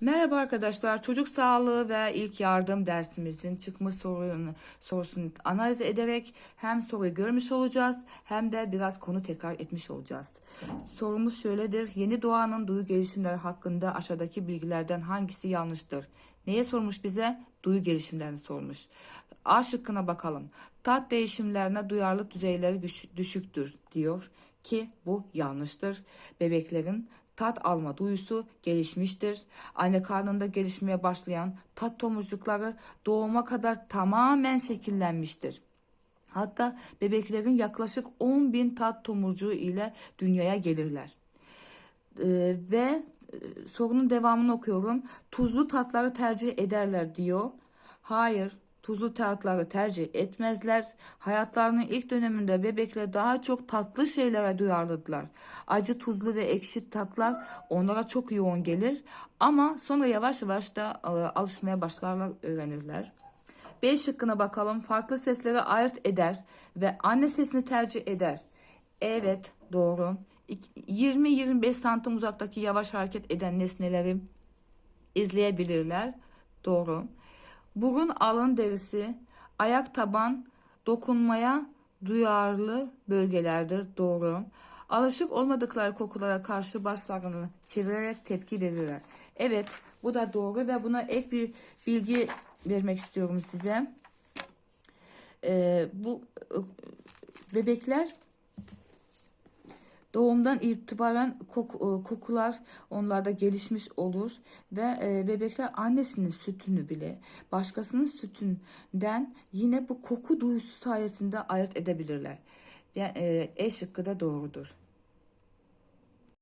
Merhaba arkadaşlar. Çocuk sağlığı ve ilk yardım dersimizin çıkma sorunu, sorusunu analiz ederek hem soruyu görmüş olacağız hem de biraz konu tekrar etmiş olacağız. Sorumuz şöyledir. Yeni doğanın duyu gelişimleri hakkında aşağıdaki bilgilerden hangisi yanlıştır? Neye sormuş bize? Duyu gelişimlerini sormuş. A şıkkına bakalım. Tat değişimlerine duyarlılık düzeyleri düş- düşüktür diyor ki bu yanlıştır. Bebeklerin tat alma duyusu gelişmiştir. Anne karnında gelişmeye başlayan tat tomurcukları doğuma kadar tamamen şekillenmiştir. Hatta bebeklerin yaklaşık 10 bin tat tomurcuğu ile dünyaya gelirler. Ee, ve e, sorunun devamını okuyorum. Tuzlu tatları tercih ederler diyor. Hayır, tuzlu tatları tercih etmezler. Hayatlarının ilk döneminde bebekler daha çok tatlı şeylere duyarlıdılar. Acı, tuzlu ve ekşi tatlar onlara çok yoğun gelir. Ama sonra yavaş yavaş da e, alışmaya başlarlar, öğrenirler. B şıkkına bakalım. Farklı sesleri ayırt eder ve anne sesini tercih eder. Evet doğru. İk- 20-25 santim uzaktaki yavaş hareket eden nesneleri izleyebilirler. Doğru. Burun alın derisi, ayak taban dokunmaya duyarlı bölgelerdir. Doğru. Alışık olmadıkları kokulara karşı başlarını çevirerek tepki verirler. Evet bu da doğru ve buna ek bir bilgi vermek istiyorum size. Ee, bu e, bebekler Doğumdan itibaren kok- e, kokular onlarda gelişmiş olur ve e, bebekler annesinin sütünü bile başkasının sütünden yine bu koku duyusu sayesinde ayırt edebilirler. Yani, e, E şıkkı da doğrudur.